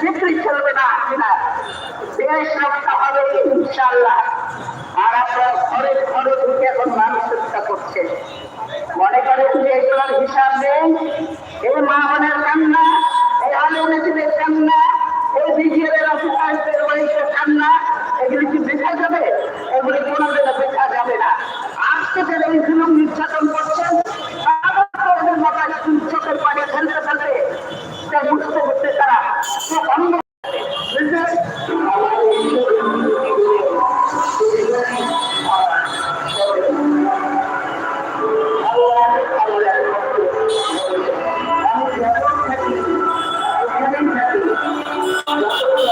কিছুই চলবে না কিনা দেশ রক্ষা হবে ইনশাল্লাহ আর আমরা ঘরে ঘরে ঢুকে এখন মানুষ হত্যা করছে মনে করে যে হিসাব নেই এই মা বোনের কান্না এই আলু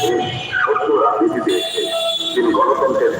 শত্রু রাজনীতিতে তিনি গণতন্ত্রের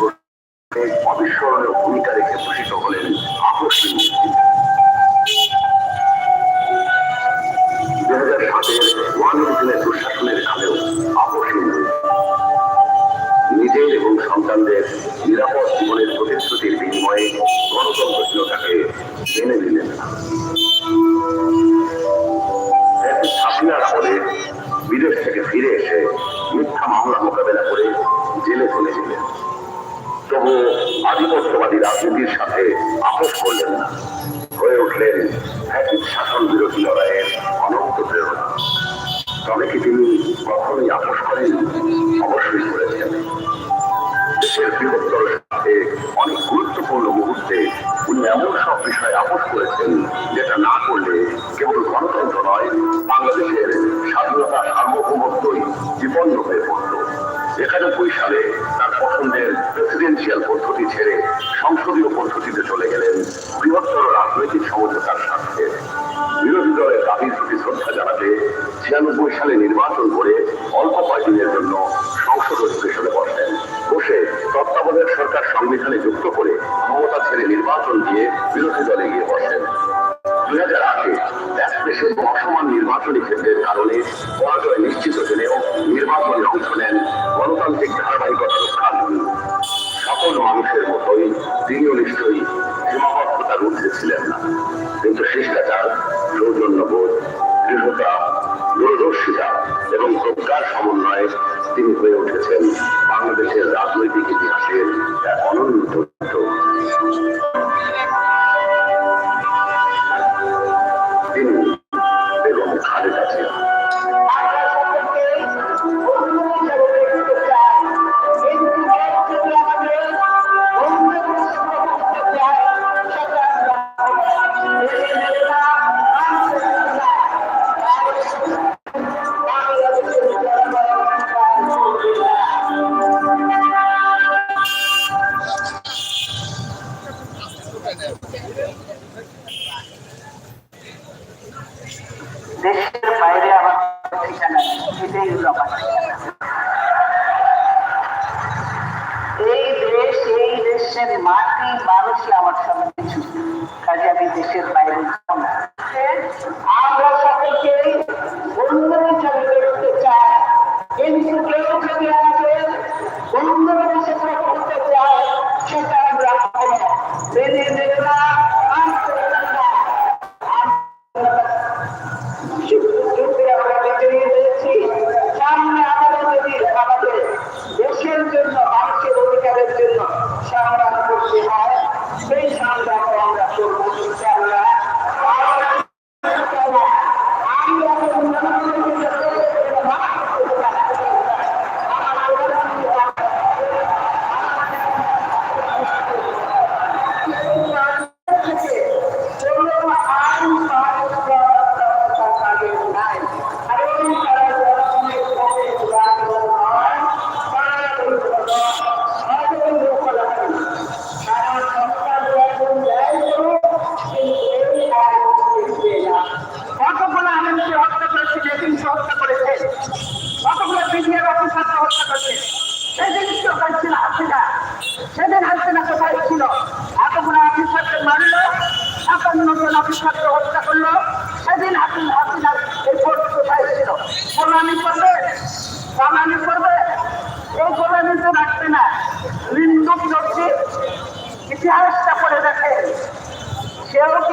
দিয়ে বিরোধী দলে গিয়ে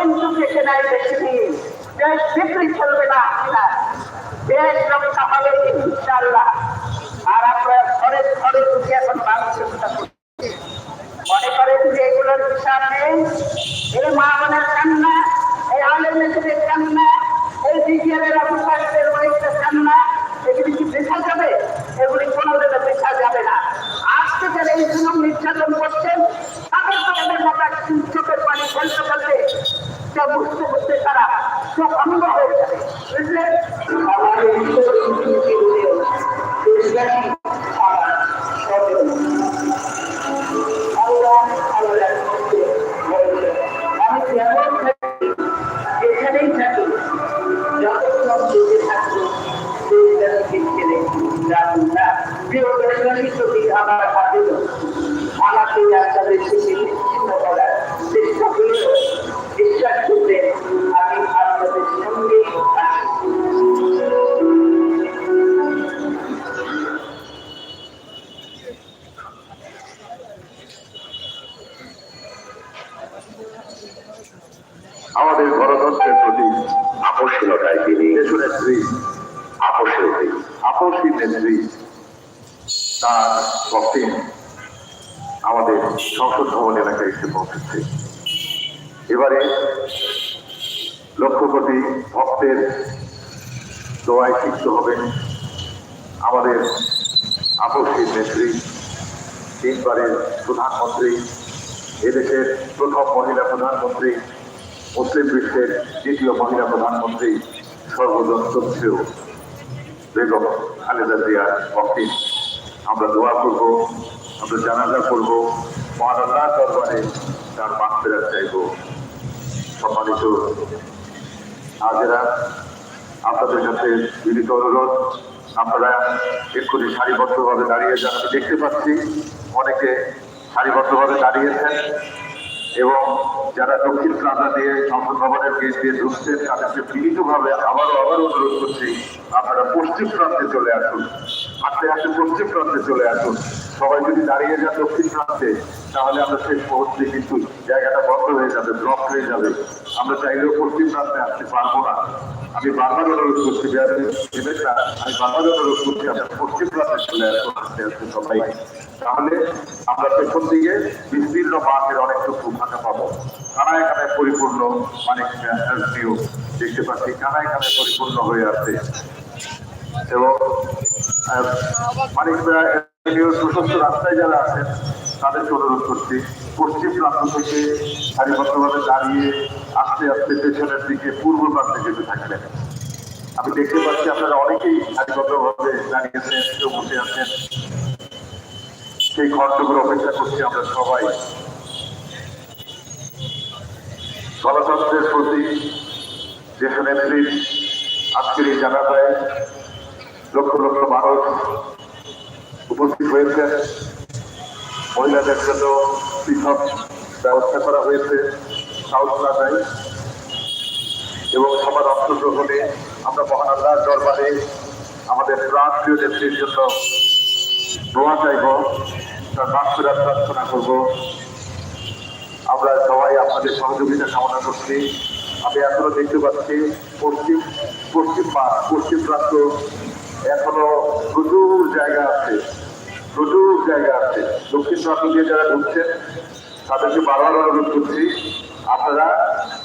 কিন্তু থেকে নাই দিন দেশ বিক্রি চলবে না আপনার। দেশ রক্ষা হবে ইনশাল্লাহ আর আপনার ঘরে ঘরে ঢুকে এখন মানুষ চিন্তা মনে করেন যে এগুলোর হিসাব নেই এই মা বোনের কান্না, এই আলেমের কান্না, এই বিজ্ঞানের অফিসারদের তার পক্ষে আমাদের সংসদ ভবন এলাকায় এসে পৌঁছেছে। এবারে লক্ষ কোটি ভক্তের দোয়ায় সিদ্ধ হবেন। আমাদের আপসীর নেত্রী, তিনবারের প্রধানমন্ত্রী, এদেশের প্রথম মহিলা প্রধানমন্ত্রী, মুসলিম বিশ্বের দ্বিতীয় মহিলা প্রধানমন্ত্রী, সর্বজন শ্রদ্ধেয় বেগম খালেদা জিয়ার পক্ষে আমরা দোয়া করব, আমরা জানাজা করব আল্লাহর দরবারে তার মাঠ ফেরার চাইব। সম্মানিত আজেরা আপনাদের কাছে বিনীত অনুরোধ, আপনারা এক্ষুনি সারিবদ্ধভাবে দাঁড়িয়ে যান। আমি দেখতে পাচ্ছি অনেকে সারিবদ্ধভাবে দাঁড়িয়েছেন এবং যারা দক্ষিণ প্লাজা দিয়ে সংসদ ভবনের গেট দিয়ে ঢুকছেন, তাদেরকে বিনীতভাবে আবারও আবার অনুরোধ করছি, আপনারা পশ্চিম প্রান্তে চলে আসুন। হাঁটতে হাঁটতে পশ্চিম প্রান্তে চলে আসুন। সবাই যদি দাঁড়িয়ে যান দক্ষিণ প্রান্তে, তাহলে আমরা শেষ মুহূর্তে কিন্তু জায়গাটা বন্ধ হয়ে যাবে ব্লক হয়ে যাবে। আমরা চাইলেও পশ্চিম প্রান্তে আসতে পারব না। আমি বারবার অনুরোধ করছি আমি বারবার অনুরোধ করছি, আমরা পশ্চিম প্রান্তে চলে আসব, আস্তে আস্তে সবাই। তাহলে আমরা পেছন দিকে বিস্তীর্ণ মাঠের অনেকটুকু ফাঁকা পাবো। কানায় কানায় পরিপূর্ণ অনেক দেখতে পাচ্ছি, কানায় কানায় পরিপূর্ণ হয়ে আছে। এবং আহ, মানিক প্রশস্ত রাস্তায় যারা আছেন তাদেরকে অনুরোধ করছি পশ্চিম প্রান্ত থেকে সারিবদ্ধভাবে দাঁড়িয়ে আস্তে আস্তে পেছনের দিকে পূর্ব প্রান্তে যেতে থাকলেন। আমি দেখতে পাচ্ছি আপনারা অনেকেই সারিবদ্ধভাবে দাঁড়িয়েছেন কেউ বসে আছেন। সেই খণ্ডগুলো অপেক্ষা করছি আমরা সবাই। গণতন্ত্রের প্রতি দেশনেত্রী আজকের এই জানাজায় লক্ষ লক্ষ মানুষ উপস্থিত হয়েছেন মহিলাদের জন্য পৃথক ব্যবস্থা করা হয়েছে। সাউথ এবং সবার অংশগ্রহণে আমরা মহান দরবারে আমাদের প্রাণ প্রিয় নেত্রীর জন্য দোয়া চাইব, তার মাফিরাত প্রার্থনা করব। আমরা সবাই আপনাদের সহযোগিতা কামনা করছি। আমি এখনও দেখতে পাচ্ছি পশ্চিম পশ্চিম পাশ পশ্চিম প্রান্ত এখনও প্রচুর জায়গা আছে। প্রচুর জায়গা আছে। দক্ষিণ প্রান্ত দিয়ে যারা ঢুকছেন, তাদেরকে বারবার অনুরোধ করছি, আপনারা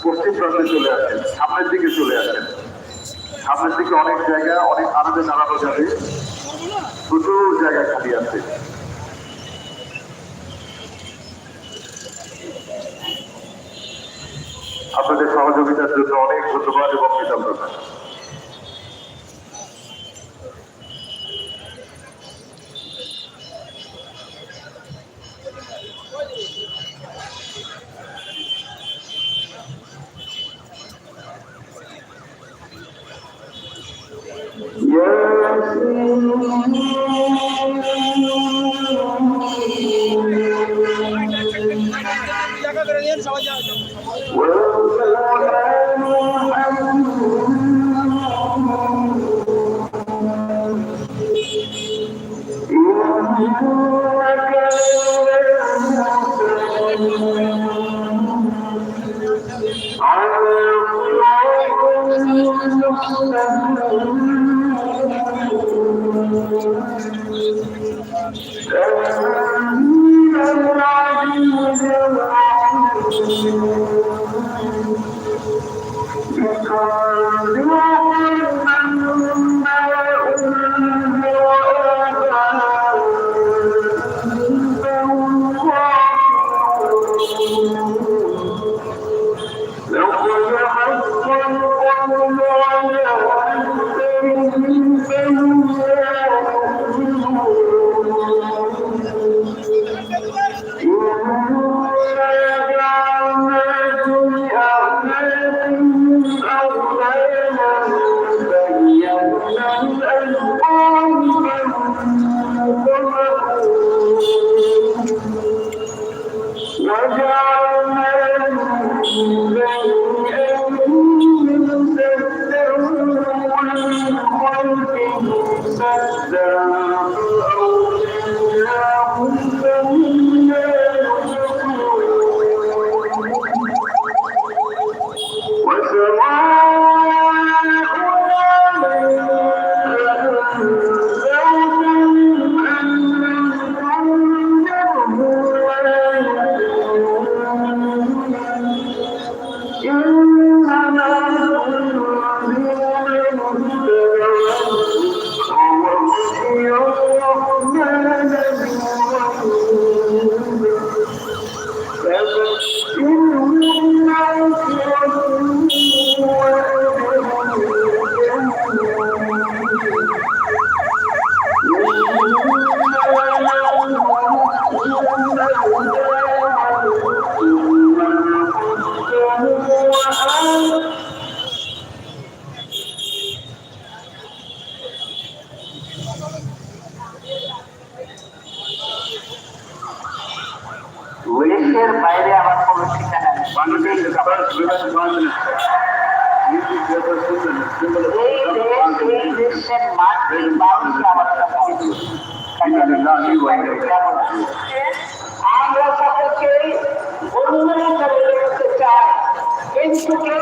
পশ্চিম প্রান্তে চলে আসেন, সামনের দিকে চলে আসেন। সামনের দিকে অনেক জায়গা, অনেক আনন্দে দাঁড়ানো যাবে। প্রচুর জায়গা খালি আছে। আপনাদের সহযোগিতার জন্য অনেক ধন্যবাদ এবং কৃতজ্ঞতা। Oh. দেশের বাইরে আমার কোনো ঠিকানা নেই। বাংলাদেশ এই দেশের মাটি মানুষ আমার কৃষ্ণকে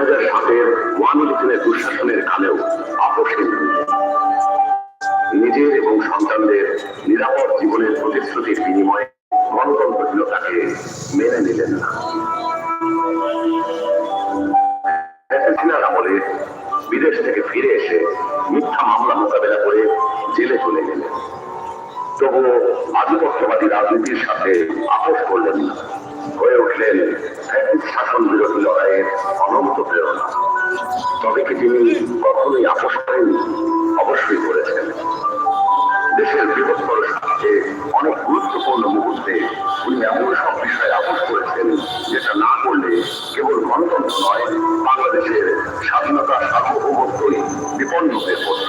হাজার সাতের দুঃশাসনের কালেও আপোষহীন। নিজের এবং সন্তানদের নিরাপদ জীবনের প্রতিশ্রুতির বিনিময়ে সমাজবাদী রাজনীতির সাথে আপোষ করলেন না। হয়ে উঠলেন শাসন বিরোধী লড়াইয়ের অনন্ত প্রেরণা। তবে কি তিনি কখনোই আপোষ করেননি? অবশ্যই করেছেন। দেশের বৃহত্তর স্বার্থে অনেক গুরুত্বপূর্ণ মুহূর্তে তিনি এমন সব বিষয়ে আপোষ করেছেন যেটা না করলে কেবল গণতন্ত্র নয়, বাংলাদেশের স্বাধীনতা সার্বভৌমত্বই বিপন্ন হয়ে পড়ত।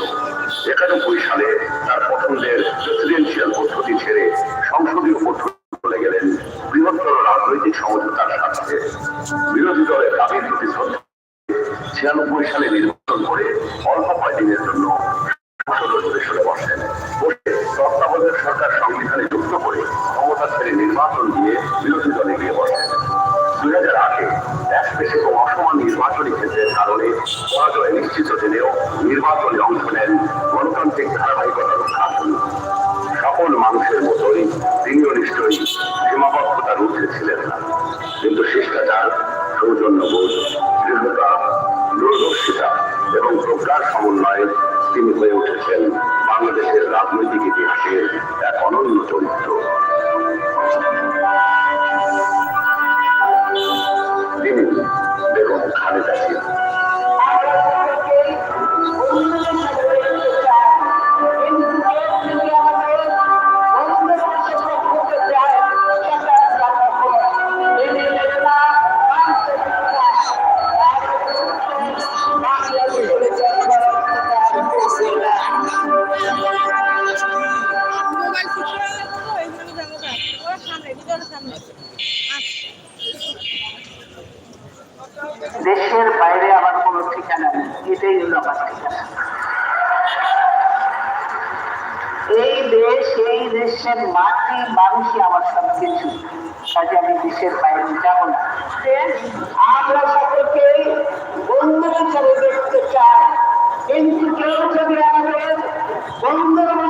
একানব্বই সালে তার পছন্দের প্রেসিডেন্সিয়াল পদ্ধতি ছেড়ে সংসদীয় পদ্ধতি চলে গেলেন বৃহত্তর রাজনৈতিক সমঝোতার সাথে। বিরোধী দলের দাবির প্রতি ছিয়ানব্বই সালে নির্বাচন করে অল্প কয় দিনের জন্য সংসদ অধিবেশনে বসেন। বসে তত্ত্বাবধায়ক সরকার সংবিধানে যুক্ত করে ক্ষমতা ছেড়ে নির্বাচন দিয়ে বিরোধী দলে গিয়ে বসেন। দুই হাজার আটে এক পেশে অসমান নির্বাচনী ক্ষেত্রের কারণে পরাজয় নিশ্চিত জেনেও নির্বাচন মানুষের মতোই এই দেশ, এই দেশের মাটি মানুষই আমার সব কিছু কাজে আমি দেশের বাইরে যাব না। আমরা সকলকে বন্ধু হিসাবে দেখতে চাই। কিন্তু কেউ যদি আমাদের বন্ধুর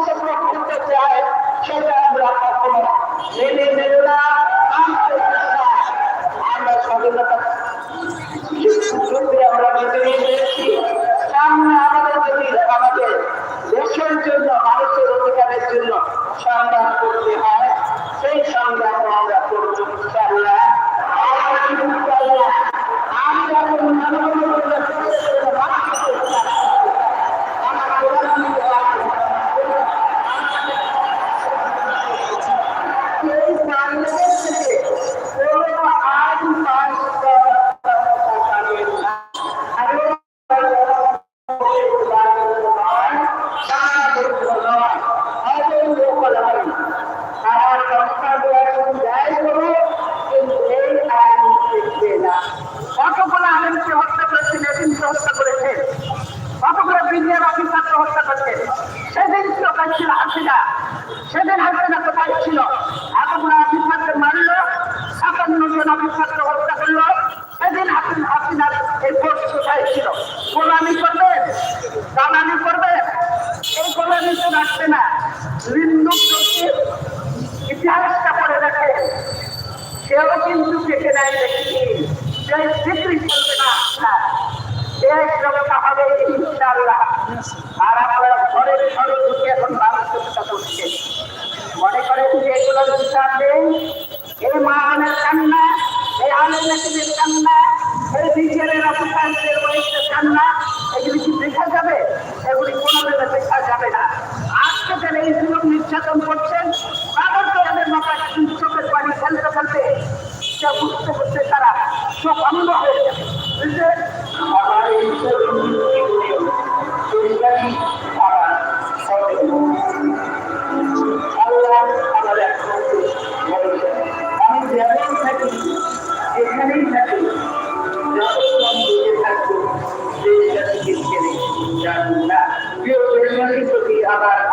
করবেন।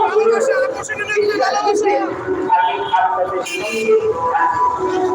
ভালোবাসা আকর্ষণে রাখলে ভালোবাসা আমি আপনাদের সঙ্গে আছি।